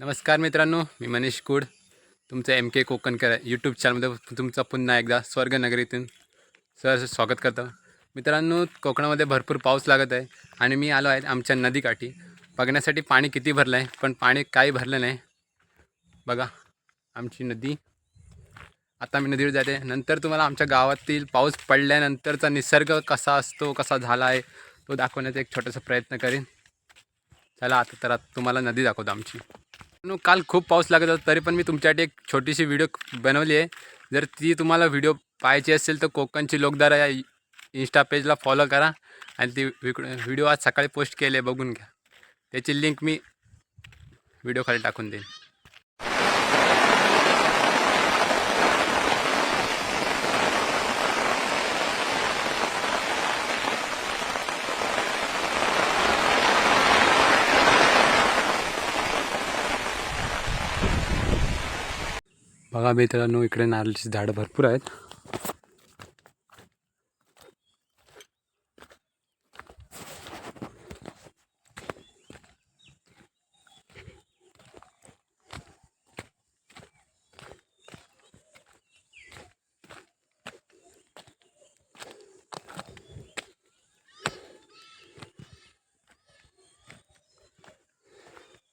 नमस्कार मित्रांनो मी मनीष कुड. तुमचं एम के कोकणकर यूट्यूब चॅनलमध्ये तुमचं पुन्हा एकदा स्वर्गनगरीतून सर स्वागत करतो. मित्रांनो कोकणामध्ये भरपूर पाऊस लागत आहे आणि मी आलो आहे आमच्या नदीकाठी. बघण्यासाठी पाणी किती भरलं आहे पण पाणी काही भरलं नाही. बघा आमची नदी. आता मी नदीवर जाते. नंतर तुम्हाला आमच्या गावातील पाऊस पडल्यानंतरचा निसर्ग कसा असतो कसा झाला आहे तो दाखवण्याचा एक छोटासा प्रयत्न करेन. चला आता तर आता तुम्हाला नदी दाखवतो आमची. नो काल खूप पाऊस लागत होता तरी पण मी तुमच्यासाठी एक छोटीशी व्हिडिओ बनवली आहे. जर ती तुम्हाला व्हिडिओ पाहायची असेल तर कोकणची लोकधारा या इंस्टा पेजला फॉलो करा आणि ती व्हिडिओ आज सकाळी पोस्ट केली आहे बघून घ्या. त्याची लिंक मी व्हिडिओ खाली टाकून देईन. बघा मित्रांनो इकडे नारळाची झाडं भरपूर आहेत.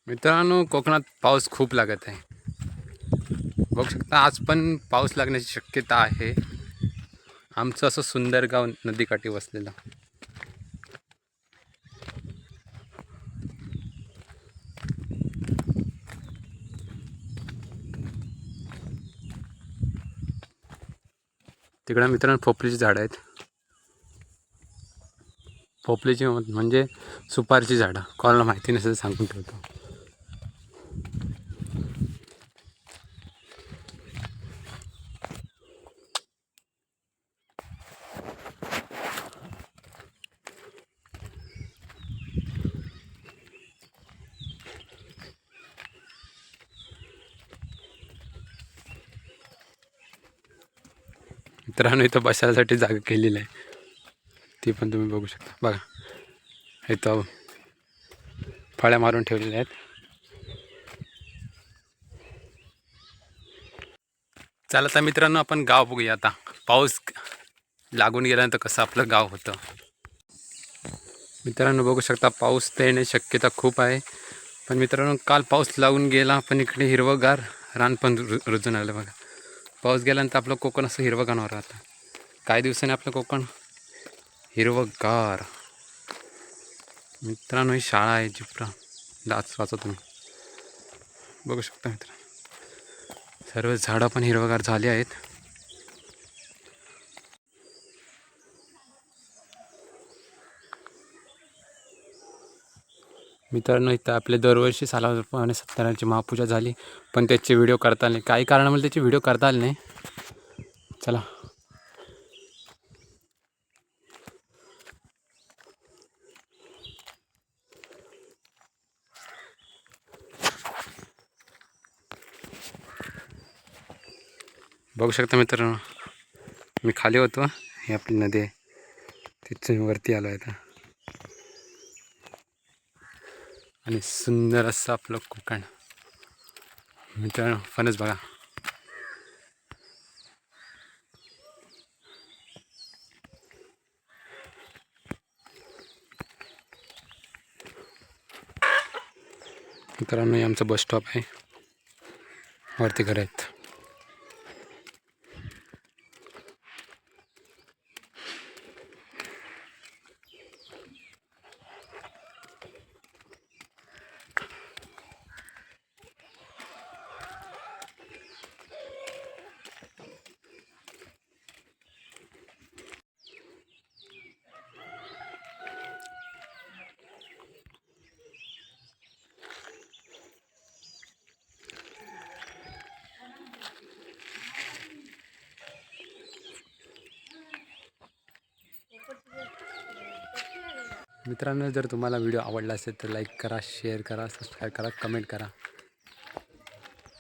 मित्रांनो कोकणात पाऊस खूप लागत आहे. बघू शकता आज पण पाऊस लागण्याची शक्यता आहे. आमचं असं सुंदर गाव नदीकाठी वसलेलं. तिकडं मित्रांनो पोपलीची झाडं आहेत. पोपलीची म्हणजे सुपारीची झाडं. कोणाला माहिती नसेल सांगून ठेवतो. मित्रांनो इथं बसायसाठी जागा केलेली आहे. ती पण तुम्ही बघू शकता. बघा. इथं फळ्या मारून ठेवलेल्या आहेत. चला तर मित्रांनो आपण गाव बघूया आता. पाऊस लागून गेल्यानंतर कसं आपलं गाव होतं. मित्रांनो बघू शकता पाऊस तर येण्याची शक्यता खूप आहे. पण मित्रांनो काल पाऊस लागून गेला पण इकडे हिरवंगार रान पण रु रुजून आलं बघा. पाऊस गेल्यानंतर आपलं कोकण असं हिरवं राहतं. काही दिवसांनी आपलं कोकण हिरवंगार मित्रांनो ही शाळा आहे जिप्रा. दाच वाचा तुम्ही. बघू शकता मित्र सर्व झाडं पण हिरवगार झाली आहेत. मित्रांनो इथं आपले दरवर्षी सालाप्रमाणे सत्यनारायणची महापूजा झाली पण त्याचे व्हिडिओ करता आले नाही. काही कारणामुळे त्याचे व्हिडिओ करता आले नाही. चला. बघू शकता मित्रांनो मी खाली होतो. ही आपली नदी आहे. तिथून वरती आलो आहे आता. आणि सुंदर असं आपलं कोकण. मित्रांनो फणस बघा. मित्रांनो हे आमचं बस स्टॉप आहे. वरती घर आहेत. मित्रांनो जर तुम्हाला व्हिडिओ आवडला असेल तर लाईक करा शेअर करा सबस्क्राईब करा कमेंट करा.